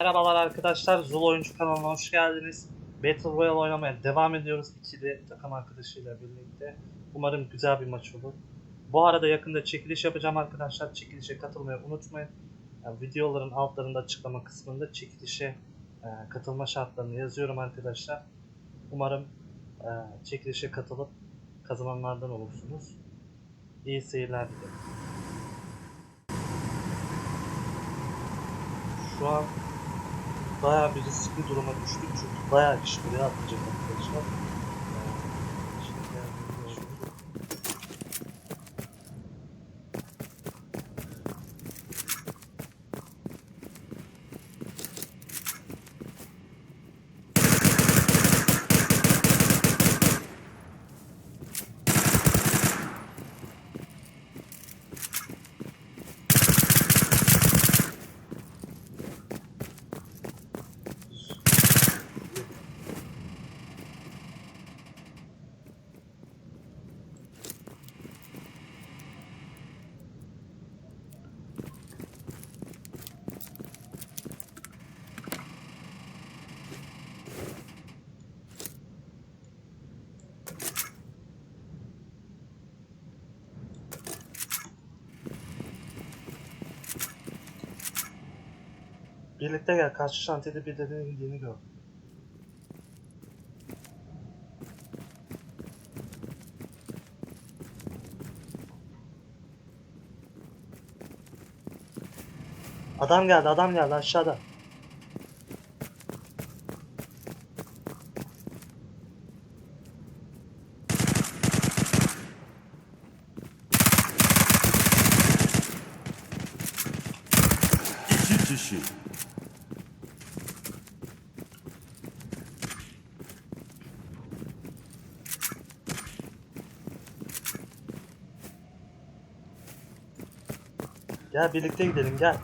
Merhabalar arkadaşlar, Zul Oyuncu kanalına hoş geldiniz. Battle Royale oynamaya devam ediyoruz ikili takım arkadaşıyla birlikte. Umarım güzel bir maç olur. Bu arada yakında çekiliş yapacağım arkadaşlar. Çekilişe katılmayı unutmayın. Yani videoların altlarında açıklama kısmında çekilişe e, katılma şartlarını yazıyorum arkadaşlar. Umarım e, çekilişe katılıp kazananlardan olursunuz. İyi seyirler dilerim. Şu an bayağı bir riskli duruma düştük çünkü bayağı kişi buraya atlayacak arkadaşlar. Ee, şimdi geldiğinde şu- Birlikte gel karşı şantiyede birilerinin indiğini gör. Adam geldi adam geldi aşağıda. İki kişi. Gel birlikte gidelim gel.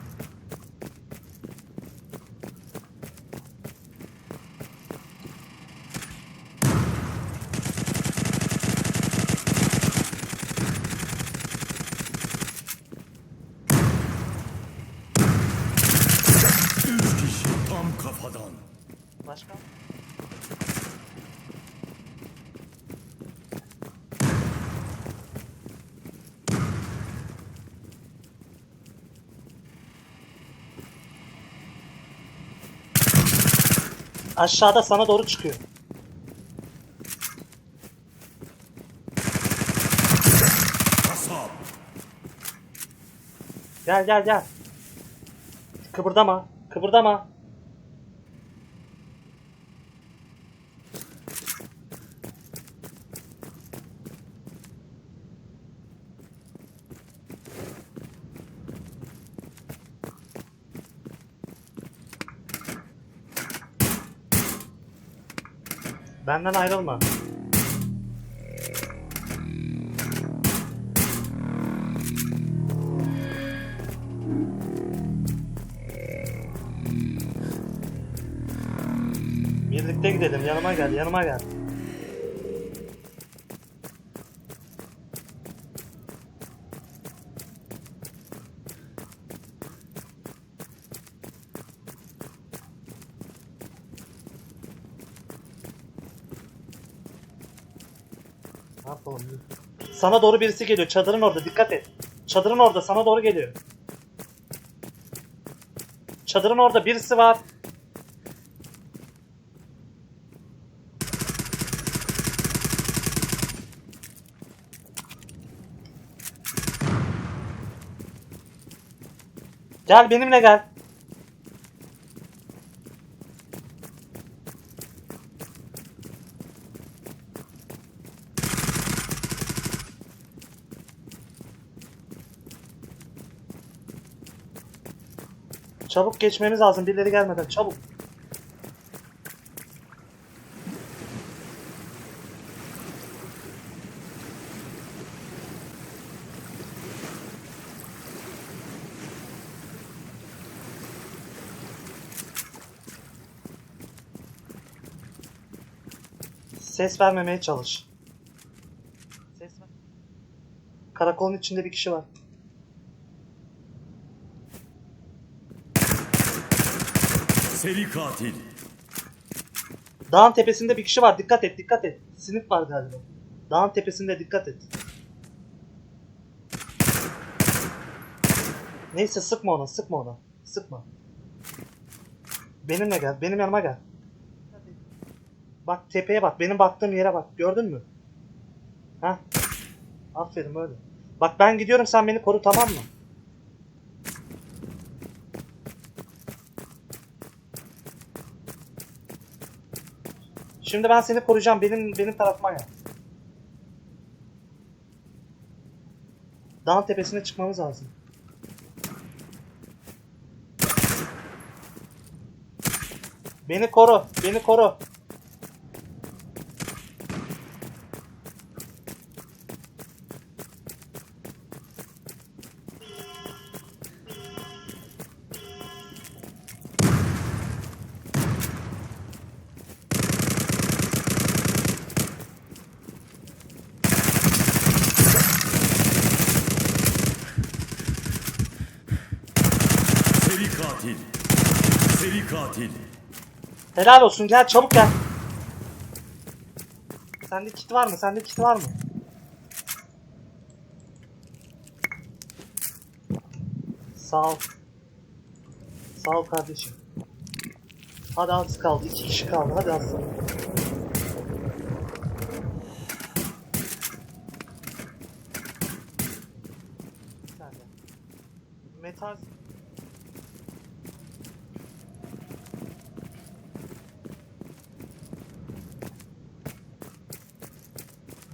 Aşağıda sana doğru çıkıyor. Gel gel gel. Kıpırdama. Kıpırdama. Benden ayrılma. Birlikte gidelim. Yanıma gel, yanıma gel. Yapalım? Sana doğru birisi geliyor. Çadırın orada. Dikkat et. Çadırın orada. Sana doğru geliyor. Çadırın orada birisi var. Gel benimle gel. Çabuk geçmemiz lazım birileri gelmeden çabuk. Ses vermemeye çalış. Ses ver. Karakolun içinde bir kişi var. Seri katil. Dağın tepesinde bir kişi var. Dikkat et, dikkat et. Sinip var galiba. Dağın tepesinde dikkat et. Neyse sıkma ona, sıkma ona. Sıkma. Benimle gel, benim yanıma gel. Bak tepeye bak, benim baktığım yere bak. Gördün mü? Ha? Aferin öyle. Bak ben gidiyorum sen beni koru tamam mı? Şimdi ben seni koruyacağım. Benim benim tarafıma gel. Dağın tepesine çıkmamız lazım. Beni koru. Beni koru. Seri katil. Seri katil. Helal olsun. Gel çabuk gel. Sende kit var mı? Sende kit var mı? Sağ ol. Sağ ol kardeşim. Hadi az kaldı. iki kişi kaldı. Hadi az. Metal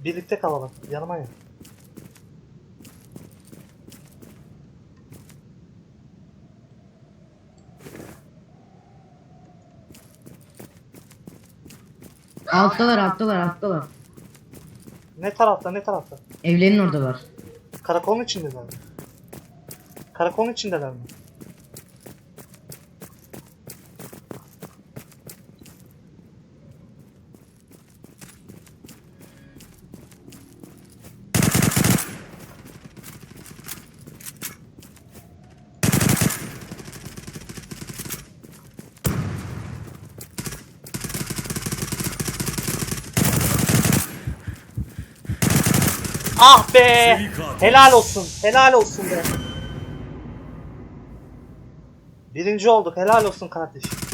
Birlikte kalalım. Yanıma gel. Alttalar, alttalar, alttalar. Ne tarafta ne tarafta? Evlerin oradalar. Karakolun içindeler mi? Karakolun içindeler mi? Ah be! Helal olsun. Helal olsun be. Birinci olduk. Helal olsun kardeşim.